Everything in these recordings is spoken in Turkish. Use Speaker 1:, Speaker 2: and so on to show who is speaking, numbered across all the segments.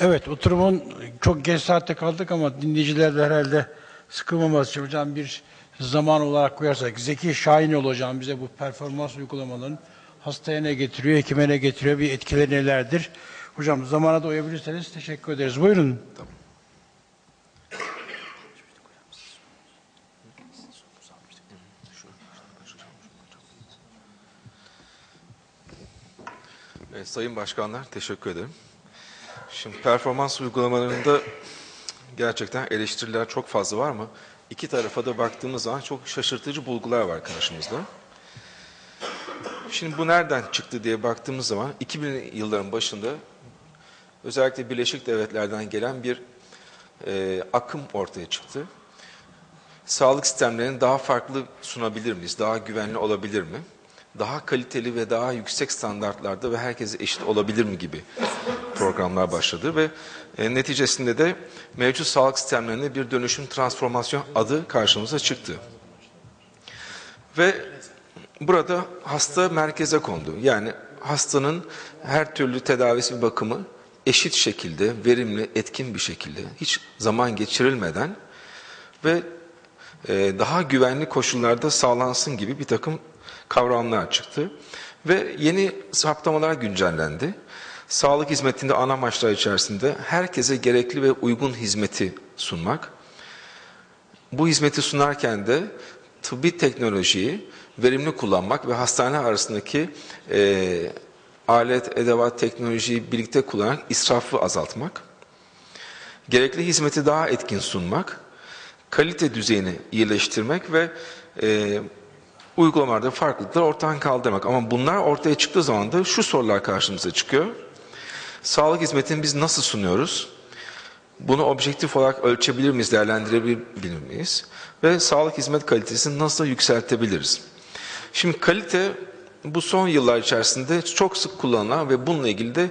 Speaker 1: Evet, oturumun çok geç saatte kaldık ama dinleyiciler de herhalde sıkılmaması için hocam bir zaman olarak koyarsak. Zeki Şahin hocam bize bu performans uygulamalarının hastaya ne getiriyor, hekime ne getiriyor, bir etkileri nelerdir? Hocam zamana da uyabilirseniz teşekkür ederiz. Buyurun.
Speaker 2: Evet, Sayın Başkanlar teşekkür ederim. Şimdi performans uygulamalarında gerçekten eleştiriler çok fazla var mı? İki tarafa da baktığımız zaman çok şaşırtıcı bulgular var karşımızda. Şimdi bu nereden çıktı diye baktığımız zaman 2000 yılların başında özellikle Birleşik Devletler'den gelen bir e, akım ortaya çıktı. Sağlık sistemlerini daha farklı sunabilir miyiz? Daha güvenli olabilir mi? Daha kaliteli ve daha yüksek standartlarda ve herkese eşit olabilir mi gibi programlar başladı ve e, neticesinde de mevcut sağlık sistemlerinde bir dönüşüm transformasyon adı karşımıza çıktı. Ve burada hasta merkeze kondu. Yani hastanın her türlü tedavisi ve bakımı eşit şekilde, verimli, etkin bir şekilde, hiç zaman geçirilmeden ve e, daha güvenli koşullarda sağlansın gibi bir takım kavramlar çıktı. Ve yeni saptamalar güncellendi. Sağlık hizmetinde ana amaçlar içerisinde herkese gerekli ve uygun hizmeti sunmak. Bu hizmeti sunarken de tıbbi teknolojiyi verimli kullanmak ve hastane arasındaki e, alet, edevat, teknolojiyi birlikte kullanarak israfı azaltmak. Gerekli hizmeti daha etkin sunmak, kalite düzeyini iyileştirmek ve e, uygulamalarda farklılıkları ortadan kaldırmak. Ama bunlar ortaya çıktığı zaman da şu sorular karşımıza çıkıyor. Sağlık hizmetini biz nasıl sunuyoruz? Bunu objektif olarak ölçebilir miyiz, değerlendirebilir miyiz? Ve sağlık hizmet kalitesini nasıl yükseltebiliriz? Şimdi kalite bu son yıllar içerisinde çok sık kullanılan ve bununla ilgili de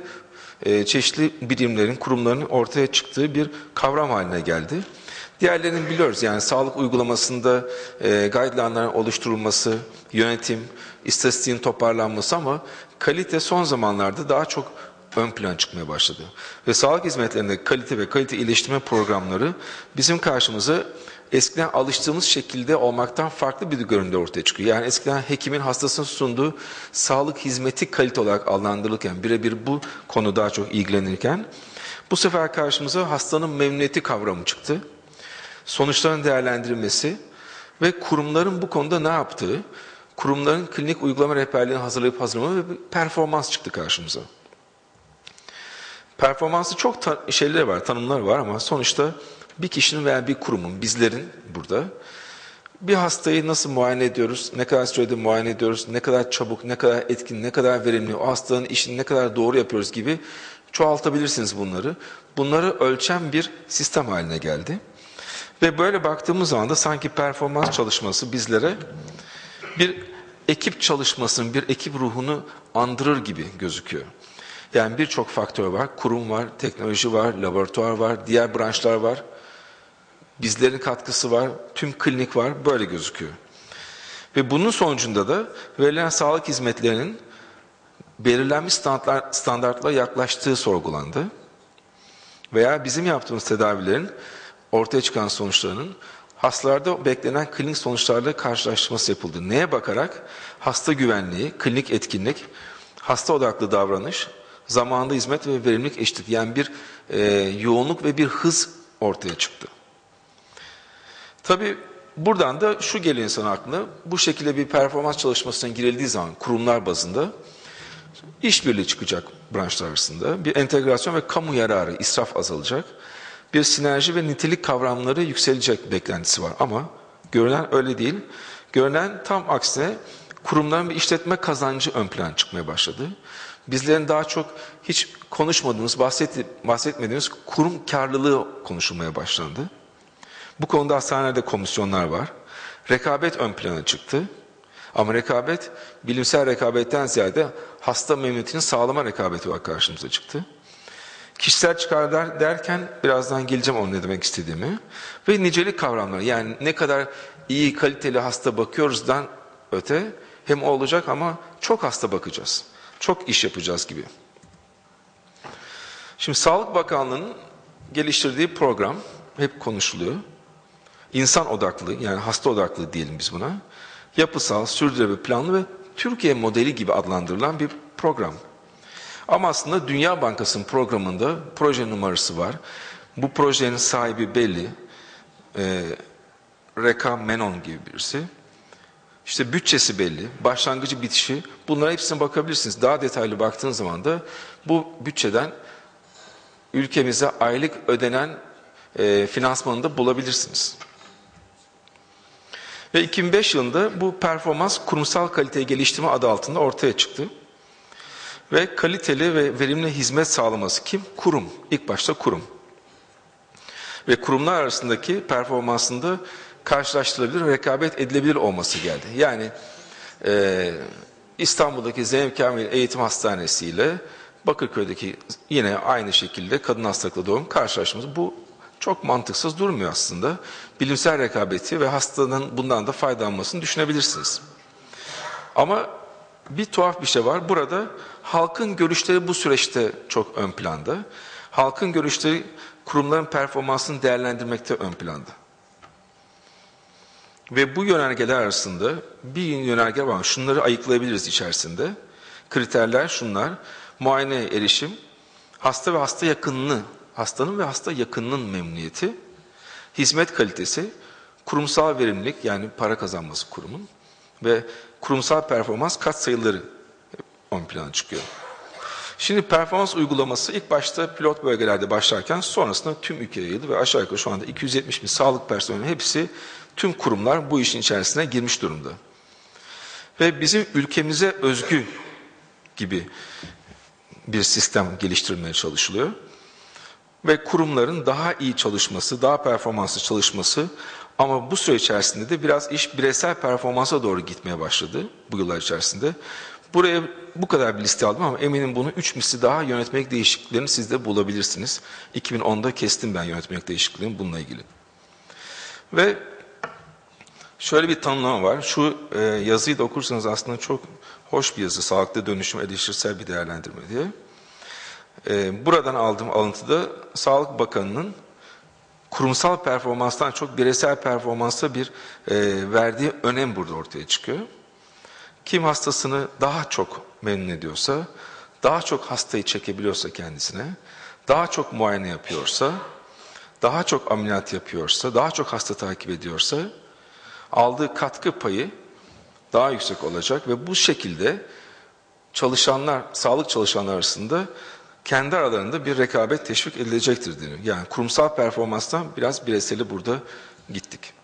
Speaker 2: e, çeşitli birimlerin, kurumların ortaya çıktığı bir kavram haline geldi. Diğerlerini biliyoruz yani sağlık uygulamasında e, guideline'ların oluşturulması, yönetim, istatistiğin toparlanması ama kalite son zamanlarda daha çok ön plan çıkmaya başladı. Ve sağlık hizmetlerinde kalite ve kalite iyileştirme programları bizim karşımıza eskiden alıştığımız şekilde olmaktan farklı bir görünümde ortaya çıkıyor. Yani eskiden hekimin hastasına sunduğu sağlık hizmeti kalite olarak adlandırılırken, birebir bu konu daha çok ilgilenirken, bu sefer karşımıza hastanın memnuniyeti kavramı çıktı. Sonuçların değerlendirilmesi ve kurumların bu konuda ne yaptığı, kurumların klinik uygulama rehberliğini hazırlayıp hazırlama ve performans çıktı karşımıza. Performansı çok şeyleri var, tanımlar var ama sonuçta bir kişinin veya bir kurumun, bizlerin burada bir hastayı nasıl muayene ediyoruz, ne kadar sürede muayene ediyoruz, ne kadar çabuk, ne kadar etkin, ne kadar verimli, o hastanın işini ne kadar doğru yapıyoruz gibi çoğaltabilirsiniz bunları. Bunları ölçen bir sistem haline geldi. Ve böyle baktığımız zaman da sanki performans çalışması bizlere bir ekip çalışmasının, bir ekip ruhunu andırır gibi gözüküyor. Yani birçok faktör var, kurum var, teknoloji var, laboratuvar var, diğer branşlar var. Bizlerin katkısı var, tüm klinik var, böyle gözüküyor. Ve bunun sonucunda da verilen sağlık hizmetlerinin belirlenmiş standartlar, standartlara yaklaştığı sorgulandı. Veya bizim yaptığımız tedavilerin ortaya çıkan sonuçlarının hastalarda beklenen klinik sonuçlarla karşılaştırması yapıldı. Neye bakarak? Hasta güvenliği, klinik etkinlik, hasta odaklı davranış, zamanında hizmet ve verimlilik eşitlik yani bir e, yoğunluk ve bir hız ortaya çıktı. Tabi buradan da şu geliyor insan aklına bu şekilde bir performans çalışmasına girildiği zaman kurumlar bazında işbirliği çıkacak branşlar arasında bir entegrasyon ve kamu yararı israf azalacak bir sinerji ve nitelik kavramları yükselecek beklentisi var ama görünen öyle değil. Görünen tam aksine kurumların bir işletme kazancı ön plan çıkmaya başladı. Bizlerin daha çok hiç konuşmadığımız, bahset, bahsetmediğimiz kurum karlılığı konuşulmaya başlandı. Bu konuda hastanelerde komisyonlar var. Rekabet ön plana çıktı. Ama rekabet, bilimsel rekabetten ziyade hasta memnuniyetini sağlama rekabeti var karşımıza çıktı. Kişisel çıkarlar derken birazdan geleceğim onun ne demek istediğimi. Ve nicelik kavramları yani ne kadar iyi kaliteli hasta bakıyoruzdan öte hem olacak ama çok hasta bakacağız. Çok iş yapacağız gibi. Şimdi Sağlık Bakanlığı'nın geliştirdiği program hep konuşuluyor. İnsan odaklı yani hasta odaklı diyelim biz buna. Yapısal, sürdürülebilir planlı ve Türkiye modeli gibi adlandırılan bir program. Ama aslında Dünya Bankası'nın programında proje numarası var. Bu projenin sahibi belli. Ee, Reka Menon gibi birisi. İşte bütçesi belli, başlangıcı bitişi. Bunlara hepsine bakabilirsiniz. Daha detaylı baktığın zaman da bu bütçeden ülkemize aylık ödenen e, finansmanını da bulabilirsiniz. Ve 2005 yılında bu performans kurumsal kaliteyi geliştirme adı altında ortaya çıktı. Ve kaliteli ve verimli hizmet sağlaması kim? Kurum. İlk başta kurum. Ve kurumlar arasındaki performansında karşılaştırılabilir, rekabet edilebilir olması geldi. Yani e, İstanbul'daki Zeynep Kamil Eğitim Hastanesi ile Bakırköy'deki yine aynı şekilde kadın hastalıklı doğum karşılaşmamız bu çok mantıksız durmuyor aslında. Bilimsel rekabeti ve hastanın bundan da faydalanmasını düşünebilirsiniz. Ama bir tuhaf bir şey var. Burada halkın görüşleri bu süreçte çok ön planda. Halkın görüşleri kurumların performansını değerlendirmekte ön planda. Ve bu yönergeler arasında bir yönerge var. Şunları ayıklayabiliriz içerisinde. Kriterler şunlar. Muayene erişim, hasta ve hasta yakınlığı, hastanın ve hasta yakınının memnuniyeti, hizmet kalitesi, kurumsal verimlilik yani para kazanması kurumun ve kurumsal performans kat sayıları ön plana çıkıyor. Şimdi performans uygulaması ilk başta pilot bölgelerde başlarken sonrasında tüm ülkeye yayıldı ve aşağı yukarı şu anda 270 bin sağlık personeli hepsi tüm kurumlar bu işin içerisine girmiş durumda. Ve bizim ülkemize özgü gibi bir sistem geliştirilmeye çalışılıyor. Ve kurumların daha iyi çalışması, daha performanslı çalışması ama bu süre içerisinde de biraz iş bireysel performansa doğru gitmeye başladı bu yıllar içerisinde. Buraya bu kadar bir liste aldım ama eminim bunu 3 misli daha yönetmelik değişikliklerini siz de bulabilirsiniz. 2010'da kestim ben yönetmelik değişikliklerini bununla ilgili. Ve şöyle bir tanımlama var. Şu e, yazıyı da okursanız aslında çok hoş bir yazı. Sağlıklı dönüşüm eleştirisel bir değerlendirme diye. E, buradan aldığım alıntıda Sağlık Bakanı'nın kurumsal performanstan çok bireysel performansa bir e, verdiği önem burada ortaya çıkıyor. Kim hastasını daha çok memnun ediyorsa, daha çok hastayı çekebiliyorsa kendisine, daha çok muayene yapıyorsa, daha çok ameliyat yapıyorsa, daha çok hasta takip ediyorsa, aldığı katkı payı daha yüksek olacak ve bu şekilde çalışanlar, sağlık çalışanlar arasında kendi aralarında bir rekabet teşvik edilecektir deniyor. Yani kurumsal performanstan biraz bireyseli burada gittik.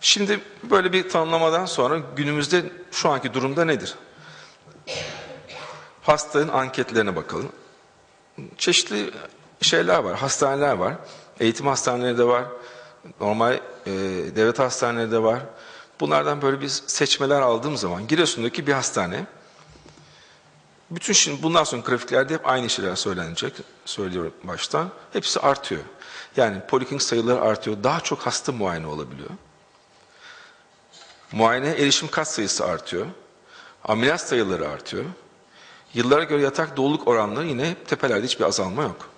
Speaker 2: Şimdi böyle bir tanımlamadan sonra günümüzde şu anki durumda nedir? Hastanın anketlerine bakalım. Çeşitli şeyler var, hastaneler var. Eğitim hastaneleri de var. Normal e, devlet hastaneleri de var. Bunlardan böyle bir seçmeler aldığım zaman Giresun'daki bir hastane bütün şimdi bundan sonra grafiklerde hep aynı şeyler söylenecek. Söylüyorum baştan. Hepsi artıyor. Yani poliklinik sayıları artıyor. Daha çok hasta muayene olabiliyor. Muayene erişim kat sayısı artıyor. Ameliyat sayıları artıyor. Yıllara göre yatak doluluk oranları yine tepelerde hiçbir azalma yok.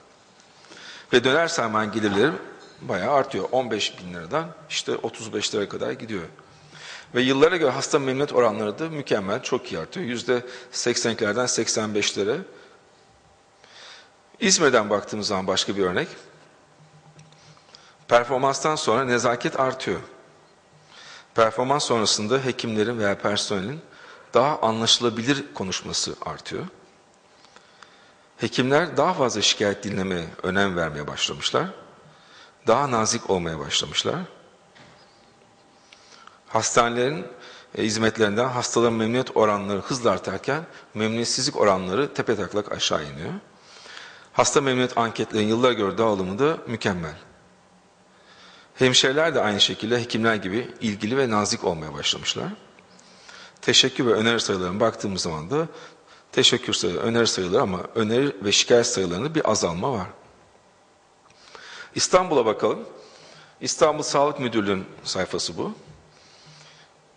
Speaker 2: Ve döner sermaye gelirleri bayağı artıyor. 15 bin liradan işte 35 liraya kadar gidiyor. Ve yıllara göre hasta memnuniyet oranları da mükemmel, çok iyi artıyor. Yüzde 80'lerden 85'lere. İzmir'den baktığımız zaman başka bir örnek. Performanstan sonra nezaket artıyor. Performans sonrasında hekimlerin veya personelin daha anlaşılabilir konuşması artıyor. Hekimler daha fazla şikayet dinlemeye önem vermeye başlamışlar. Daha nazik olmaya başlamışlar. Hastanelerin e, hizmetlerinden hastaların memnuniyet oranları hızla artarken memnuniyetsizlik oranları tepe taklak aşağı iniyor. Hasta memnuniyet anketlerinin yıllar göre dağılımı da mükemmel. Hemşireler de aynı şekilde hekimler gibi ilgili ve nazik olmaya başlamışlar. Teşekkür ve öneri sayılarına baktığımız zaman da teşekkür sayıları, öneri sayıları ama öneri ve şikayet sayılarında bir azalma var. İstanbul'a bakalım. İstanbul Sağlık Müdürlüğü'nün sayfası bu.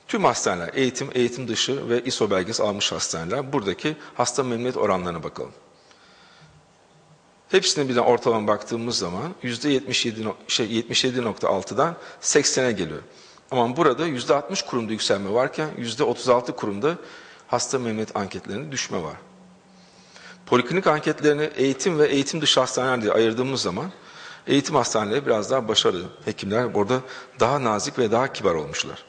Speaker 2: Tüm hastaneler, eğitim, eğitim dışı ve ISO belgesi almış hastaneler. Buradaki hasta memnuniyet oranlarına bakalım. Hepsine birden ortalama baktığımız zaman %77 no- şey 77.6'dan 80'e geliyor. Ama burada %60 kurumda yükselme varken %36 kurumda hasta memnuniyet anketlerinde düşme var. Poliklinik anketlerini eğitim ve eğitim dışı hastaneler diye ayırdığımız zaman eğitim hastaneleri biraz daha başarılı. Hekimler burada daha nazik ve daha kibar olmuşlar.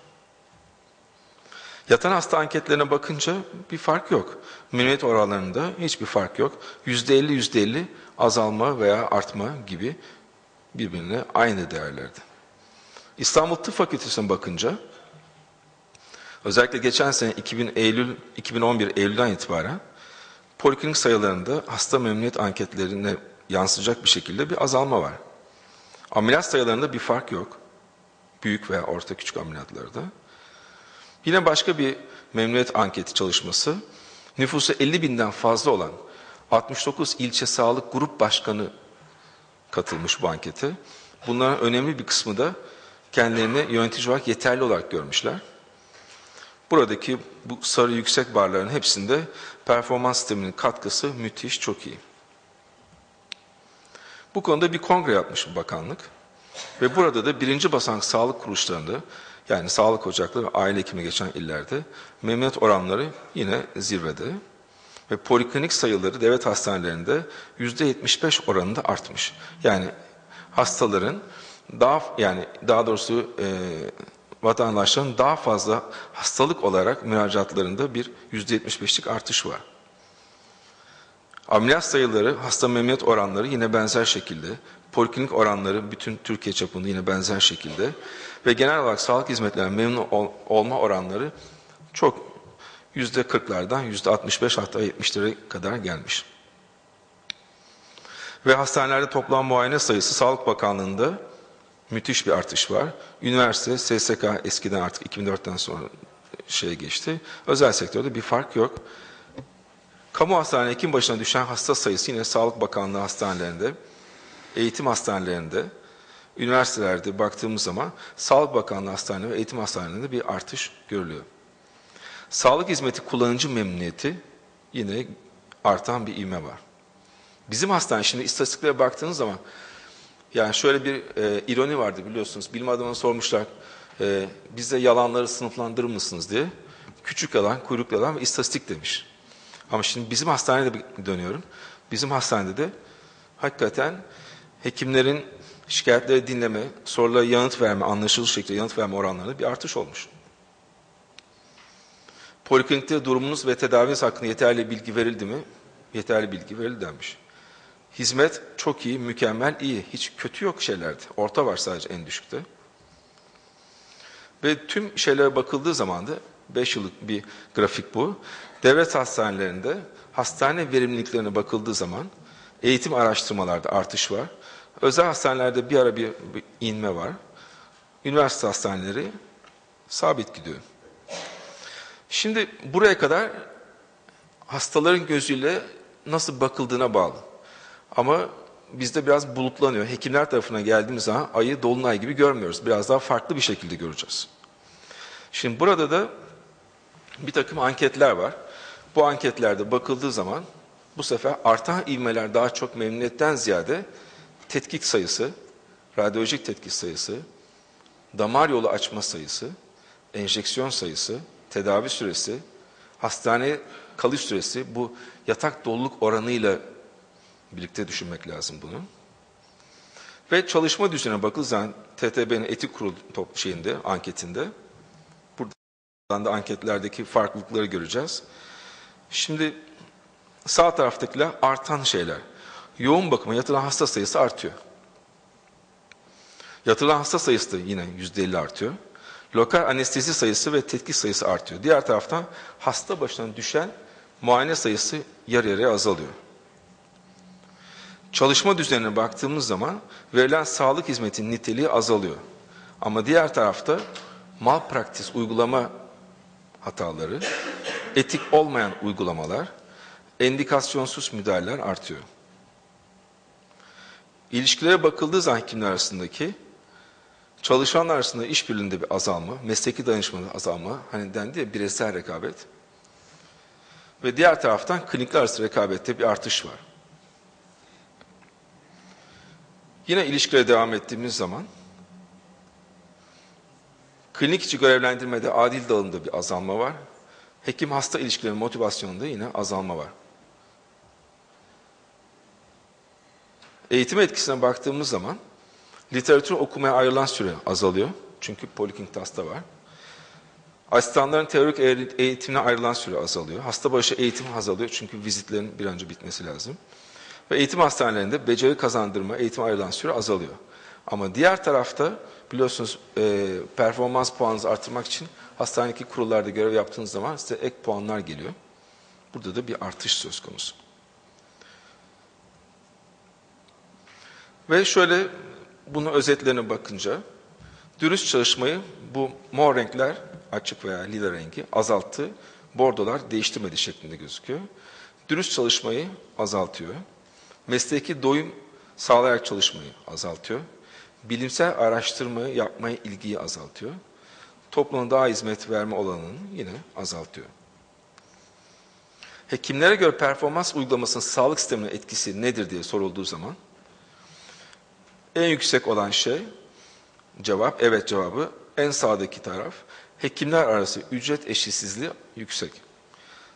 Speaker 2: Yatan hasta anketlerine bakınca bir fark yok. Memnuniyet oranlarında hiçbir fark yok. %50 %50 azalma veya artma gibi birbirine aynı değerlerde. İstanbul Tıp Fakültesi'ne bakınca özellikle geçen sene 2000 Eylül 2011 Eylül'den itibaren poliklinik sayılarında hasta memnuniyet anketlerine yansıyacak bir şekilde bir azalma var. Ameliyat sayılarında bir fark yok. Büyük veya orta küçük ameliyatlarda. Yine başka bir memnuniyet anketi çalışması. Nüfusu 50 binden fazla olan 69 ilçe sağlık grup başkanı katılmış bu ankete. Bunların önemli bir kısmı da kendilerini yönetici olarak yeterli olarak görmüşler. Buradaki bu sarı yüksek barların hepsinde performans sisteminin katkısı müthiş, çok iyi. Bu konuda bir kongre yapmış bu bakanlık. Ve burada da birinci basamak sağlık kuruluşlarında yani sağlık ocakları ve aile hekimi geçen illerde memnuniyet oranları yine zirvede. Ve poliklinik sayıları devlet hastanelerinde %75 oranında artmış. Yani hastaların daha yani daha doğrusu e, vatandaşların daha fazla hastalık olarak müracaatlarında bir %75'lik artış var. Ameliyat sayıları, hasta memnuniyet oranları yine benzer şekilde. Poliklinik oranları bütün Türkiye çapında yine benzer şekilde. Ve genel olarak sağlık hizmetlerinden memnun ol- olma oranları çok yüzde 40'lardan yüzde 65 hatta 70'lere kadar gelmiş. Ve hastanelerde toplam muayene sayısı Sağlık Bakanlığı'nda müthiş bir artış var. Üniversite, SSK eskiden artık 2004'ten sonra şeye geçti. Özel sektörde bir fark yok. Kamu hastane hekim başına düşen hasta sayısı yine Sağlık Bakanlığı hastanelerinde, eğitim hastanelerinde, üniversitelerde baktığımız zaman Sağlık Bakanlığı hastane ve eğitim hastanelerinde bir artış görülüyor. Sağlık hizmeti kullanıcı memnuniyeti yine artan bir ivme var. Bizim hastane şimdi istatistiklere baktığınız zaman yani şöyle bir e, ironi vardı biliyorsunuz. Bilim adamına sormuşlar e, bize yalanları sınıflandırır mısınız diye. Küçük yalan, kuyruklu yalan ve istatistik demiş. Ama şimdi bizim hastanede dönüyorum. Bizim hastanede de hakikaten hekimlerin şikayetleri dinleme, sorulara yanıt verme, anlaşılır şekilde yanıt verme oranlarında bir artış olmuş. Poliklinikte durumunuz ve tedaviniz hakkında yeterli bilgi verildi mi? Yeterli bilgi verildi denmiş. Hizmet çok iyi, mükemmel, iyi. Hiç kötü yok şeylerde. Orta var sadece en düşükte. Ve tüm şeylere bakıldığı zaman da 5 yıllık bir grafik bu. Devlet hastanelerinde hastane verimliliklerine bakıldığı zaman eğitim araştırmalarda artış var. Özel hastanelerde bir ara bir, bir inme var. Üniversite hastaneleri sabit gidiyor. Şimdi buraya kadar hastaların gözüyle nasıl bakıldığına bağlı. Ama bizde biraz bulutlanıyor. Hekimler tarafına geldiğimiz zaman ayı dolunay gibi görmüyoruz. Biraz daha farklı bir şekilde göreceğiz. Şimdi burada da bir takım anketler var. Bu anketlerde bakıldığı zaman bu sefer artan ivmeler daha çok memnuniyetten ziyade tetkik sayısı, radyolojik tetkik sayısı, damar yolu açma sayısı, enjeksiyon sayısı, tedavi süresi, hastane kalış süresi bu yatak doluluk oranıyla birlikte düşünmek lazım bunu. Ve çalışma düzenine bakıldığı zaman TTB'nin etik kurulu top şeyinde, anketinde buradan da anketlerdeki farklılıkları göreceğiz. Şimdi sağ taraftakiler artan şeyler. Yoğun bakıma yatıran hasta sayısı artıyor. Yatırılan hasta sayısı da yine %50 artıyor. Lokal anestezi sayısı ve tetkik sayısı artıyor. Diğer taraftan hasta başına düşen muayene sayısı yarı yarıya azalıyor. Çalışma düzenine baktığımız zaman verilen sağlık hizmetinin niteliği azalıyor. Ama diğer tarafta malpraktis uygulama hataları, etik olmayan uygulamalar, endikasyonsuz müdahaleler artıyor. İlişkilere bakıldığı zaman hekimler arasındaki çalışanlar arasında işbirliğinde bir azalma, mesleki danışmada azalma, hani dendi ya bireysel rekabet ve diğer taraftan klinikler arası rekabette bir artış var. Yine ilişkilere devam ettiğimiz zaman klinik içi görevlendirmede adil dağılımda bir azalma var. Hekim hasta ilişkileri motivasyonunda yine azalma var. Eğitim etkisine baktığımız zaman literatür okumaya ayrılan süre azalıyor. Çünkü Poliking Task'ta var. Asistanların teorik eğitimine ayrılan süre azalıyor. Hasta başı eğitim azalıyor çünkü vizitlerin bir an önce bitmesi lazım. Ve eğitim hastanelerinde beceri kazandırma, eğitim ayrılan süre azalıyor. Ama diğer tarafta biliyorsunuz e, performans puanınızı artırmak için hastanedeki kurullarda görev yaptığınız zaman size ek puanlar geliyor. Burada da bir artış söz konusu. Ve şöyle bunun özetlerine bakınca dürüst çalışmayı bu mor renkler açık veya lila rengi azalttı. Bordolar değiştirmedi şeklinde gözüküyor. Dürüst çalışmayı azaltıyor. Mesleki doyum sağlayarak çalışmayı azaltıyor. Bilimsel araştırmayı yapmaya ilgiyi azaltıyor. Topluma daha hizmet verme olanını yine azaltıyor. Hekimlere göre performans uygulamasının sağlık sistemine etkisi nedir diye sorulduğu zaman en yüksek olan şey cevap evet cevabı en sağdaki taraf hekimler arası ücret eşitsizliği yüksek.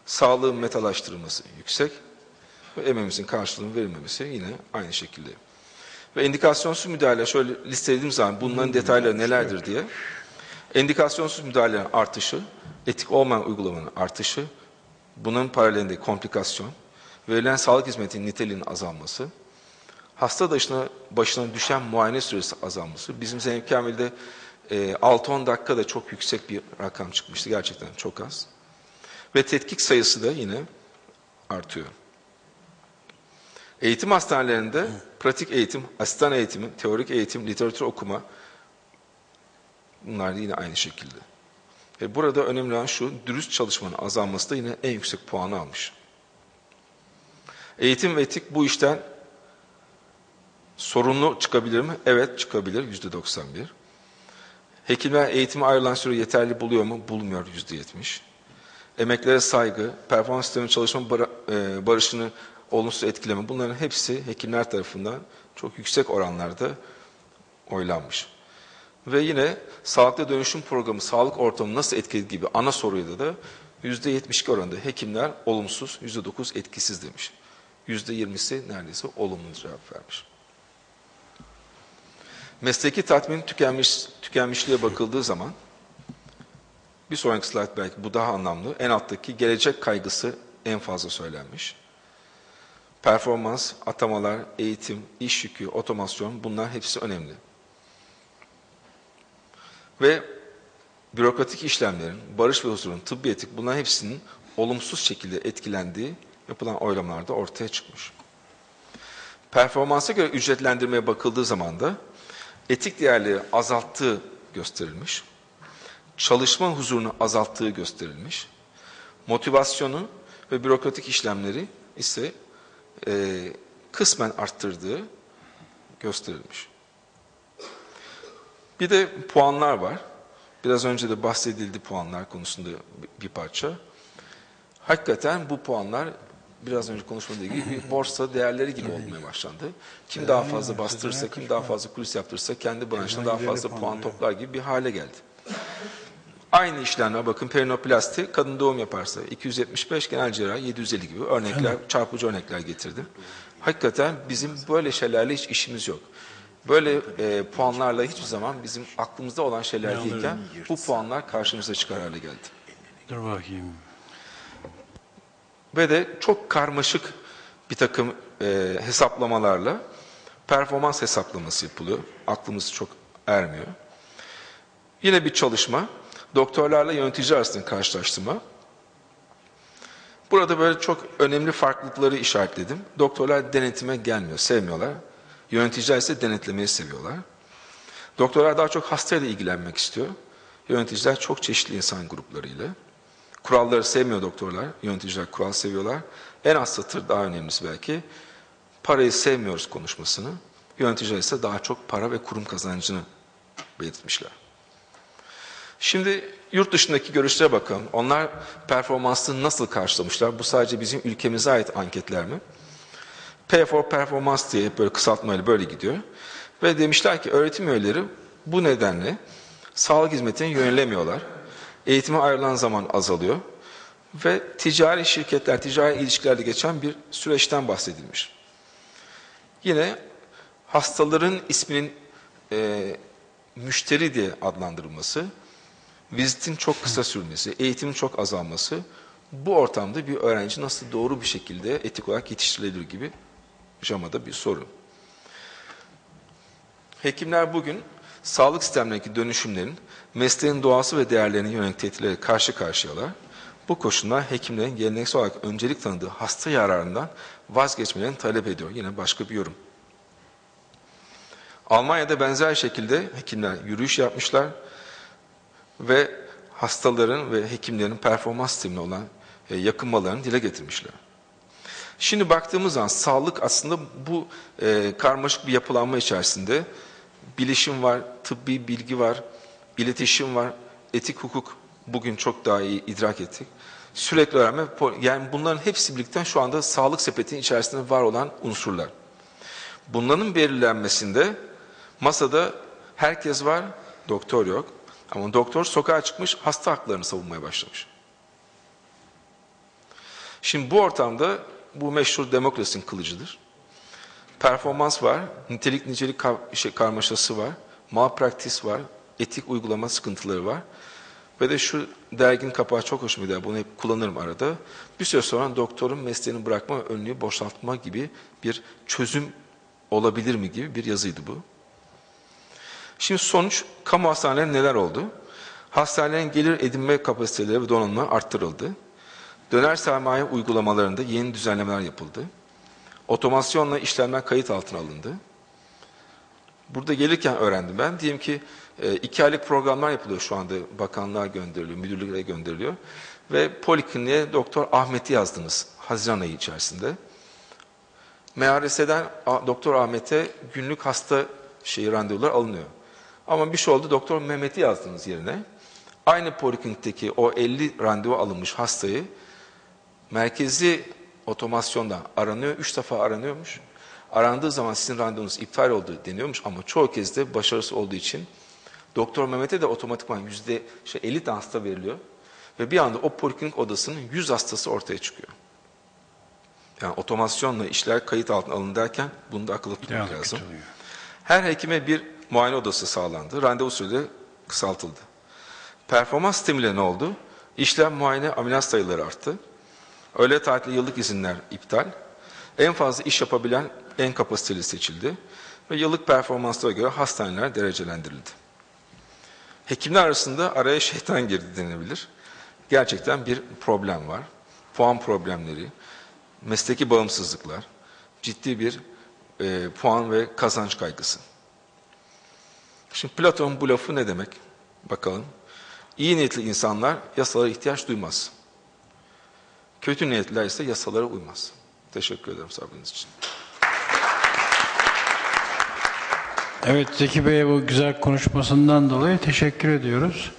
Speaker 2: Sağlığın metalaştırılması yüksek ve emeğimizin karşılığının verilmemesi yine aynı şekilde. Ve indikasyonsuz müdahale şöyle listelediğim zaman bunların detayları nelerdir diye. Indikasyonsuz müdahalelerin artışı, etik olmayan uygulamanın artışı, bunun paralelinde komplikasyon, verilen sağlık hizmetinin niteliğinin azalması, hasta başına, başına düşen muayene süresi azalması. Bizim Zeynep Kamil'de e, 6-10 dakikada çok yüksek bir rakam çıkmıştı. Gerçekten çok az. Ve tetkik sayısı da yine artıyor. Eğitim hastanelerinde pratik eğitim, asistan eğitimi, teorik eğitim, literatür okuma bunlar yine aynı şekilde. Ve burada önemli olan şu, dürüst çalışmanın azalması da yine en yüksek puanı almış. Eğitim ve etik bu işten sorunlu çıkabilir mi? Evet çıkabilir, yüzde 91. Hekimler eğitime ayrılan süre yeterli buluyor mu? Bulmuyor, yüzde 70. Emeklere saygı, performans sistemi çalışma e, barışını olumsuz etkileme bunların hepsi hekimler tarafından çok yüksek oranlarda oylanmış. Ve yine sağlıklı dönüşüm programı sağlık ortamını nasıl etkiledi gibi ana soruyla da %72 oranında hekimler olumsuz, %9 etkisiz demiş. %20'si neredeyse olumlu cevap vermiş. Mesleki tatmin tükenmiş, tükenmişliğe bakıldığı zaman bir sonraki slide belki bu daha anlamlı. En alttaki gelecek kaygısı en fazla söylenmiş. Performans, atamalar, eğitim, iş yükü, otomasyon bunlar hepsi önemli. Ve bürokratik işlemlerin, barış ve huzurun, tıbbi etik bunların hepsinin olumsuz şekilde etkilendiği yapılan oylamalarda ortaya çıkmış. Performansa göre ücretlendirmeye bakıldığı zaman da etik değerleri azalttığı gösterilmiş. Çalışma huzurunu azalttığı gösterilmiş. Motivasyonu ve bürokratik işlemleri ise e, kısmen arttırdığı gösterilmiş. Bir de puanlar var. Biraz önce de bahsedildi puanlar konusunda bir parça. Hakikaten bu puanlar biraz önce konuşmadığı gibi bir borsa değerleri gibi olmaya başlandı. Kim daha fazla bastırırsa, kim daha fazla kulis yaptırırsa kendi branşına daha fazla puan toplar gibi bir hale geldi. Aynı işlemler bakın perinoplasti kadın doğum yaparsa 275 genel cerrahi 750 gibi örnekler çarpıcı örnekler getirdim. Hakikaten bizim böyle şeylerle hiç işimiz yok. Böyle e, puanlarla hiçbir zaman bizim aklımızda olan şeyler değilken bu puanlar karşımıza çıkar hale geldi.
Speaker 1: Dur bakayım.
Speaker 2: Ve de çok karmaşık bir takım e, hesaplamalarla performans hesaplaması yapılıyor. Aklımız çok ermiyor. Yine bir çalışma. Doktorlarla yönetici arasında karşılaştırma. Burada böyle çok önemli farklılıkları işaretledim. Doktorlar denetime gelmiyor, sevmiyorlar. Yöneticiler ise denetlemeyi seviyorlar. Doktorlar daha çok hastayla ilgilenmek istiyor. Yöneticiler çok çeşitli insan gruplarıyla. Kuralları sevmiyor doktorlar, yöneticiler kural seviyorlar. En az satır daha önemlisi belki. Parayı sevmiyoruz konuşmasını. Yöneticiler ise daha çok para ve kurum kazancını belirtmişler. Şimdi yurt dışındaki görüşlere bakalım. Onlar performansını nasıl karşılamışlar? Bu sadece bizim ülkemize ait anketler mi? P for Performance diye hep böyle kısaltmayla böyle gidiyor. Ve demişler ki öğretim üyeleri bu nedenle sağlık hizmetine yönelemiyorlar. Eğitime ayrılan zaman azalıyor. Ve ticari şirketler, ticari ilişkilerde geçen bir süreçten bahsedilmiş. Yine hastaların isminin e, müşteri diye adlandırılması, vizitin çok kısa sürmesi, eğitimin çok azalması, bu ortamda bir öğrenci nasıl doğru bir şekilde etik olarak yetiştirilebilir gibi JAMA'da bir soru. Hekimler bugün sağlık sistemlerindeki dönüşümlerin mesleğin doğası ve değerlerine yönelik tehditlere karşı karşıyalar. Bu koşullar hekimlerin geleneksel olarak öncelik tanıdığı hasta yararından vazgeçmelerini talep ediyor. Yine başka bir yorum. Almanya'da benzer şekilde hekimler yürüyüş yapmışlar ve hastaların ve hekimlerin performans sistemine olan e, yakınmalarını dile getirmişler. Şimdi baktığımız zaman sağlık aslında bu e, karmaşık bir yapılanma içerisinde bilişim var, tıbbi bilgi var, iletişim var, etik hukuk bugün çok daha iyi idrak ettik. Sürekli öğrenme, yani bunların hepsi birlikte şu anda sağlık sepetinin içerisinde var olan unsurlar. Bunların belirlenmesinde masada herkes var, doktor yok. Ama doktor sokağa çıkmış, hasta haklarını savunmaya başlamış. Şimdi bu ortamda bu meşhur demokrasinin kılıcıdır. Performans var, nitelik nicelik şey, karmaşası var, malpraktis var, etik uygulama sıkıntıları var. Ve de şu derginin kapağı çok hoşuma gider, bunu hep kullanırım arada. Bir süre sonra doktorun mesleğini bırakma, önlüğü boşaltma gibi bir çözüm olabilir mi gibi bir yazıydı bu. Şimdi sonuç, kamu hastanelerinde neler oldu? Hastanelerin gelir edinme kapasiteleri ve donanımı arttırıldı. Döner sermaye uygulamalarında yeni düzenlemeler yapıldı. Otomasyonla işlemler kayıt altına alındı. Burada gelirken öğrendim ben. Diyelim ki e, iki aylık programlar yapılıyor şu anda. Bakanlığa gönderiliyor, müdürlüklere gönderiliyor. Ve polikliniğe Doktor Ahmet'i yazdınız Haziran ayı içerisinde. MRS'den Doktor Ahmet'e günlük hasta şeyi randevular alınıyor. Ama bir şey oldu Doktor Mehmet'i yazdınız yerine. Aynı poliklinikteki o 50 randevu alınmış hastayı merkezi otomasyonda aranıyor. Üç defa aranıyormuş. Arandığı zaman sizin randevunuz iptal oldu deniyormuş ama çoğu kez de başarısı olduğu için Doktor Mehmet'e de otomatikman yüzde şey 50 tane hasta veriliyor. Ve bir anda o poliklinik odasının 100 hastası ortaya çıkıyor. Yani otomasyonla işler kayıt altına alın derken bunu da akıllı tutmak lazım.
Speaker 1: oluyor.
Speaker 2: Her hekime bir muayene odası sağlandı. Randevu süreleri kısaltıldı. Performans sistemiyle ne oldu? İşlem, muayene, ameliyat sayıları arttı. Öğle tatili yıllık izinler iptal. En fazla iş yapabilen en kapasiteli seçildi. Ve yıllık performanslara göre hastaneler derecelendirildi. Hekimler arasında araya şeytan girdi denebilir. Gerçekten bir problem var. Puan problemleri, mesleki bağımsızlıklar, ciddi bir e, puan ve kazanç kaygısı. Şimdi Platon bu lafı ne demek? Bakalım. İyi niyetli insanlar yasalara ihtiyaç duymaz. Kötü niyetliler ise yasalara uymaz. Teşekkür ederim sabrınız için.
Speaker 1: Evet Zeki Bey'e bu güzel konuşmasından dolayı teşekkür ediyoruz.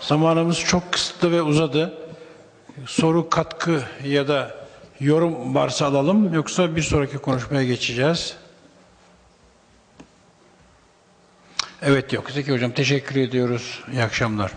Speaker 1: Zamanımız çok kısıtlı ve uzadı. Soru, katkı ya da yorum varsa alalım yoksa bir sonraki konuşmaya geçeceğiz. Evet yok. Zeki Hocam teşekkür ediyoruz. İyi akşamlar.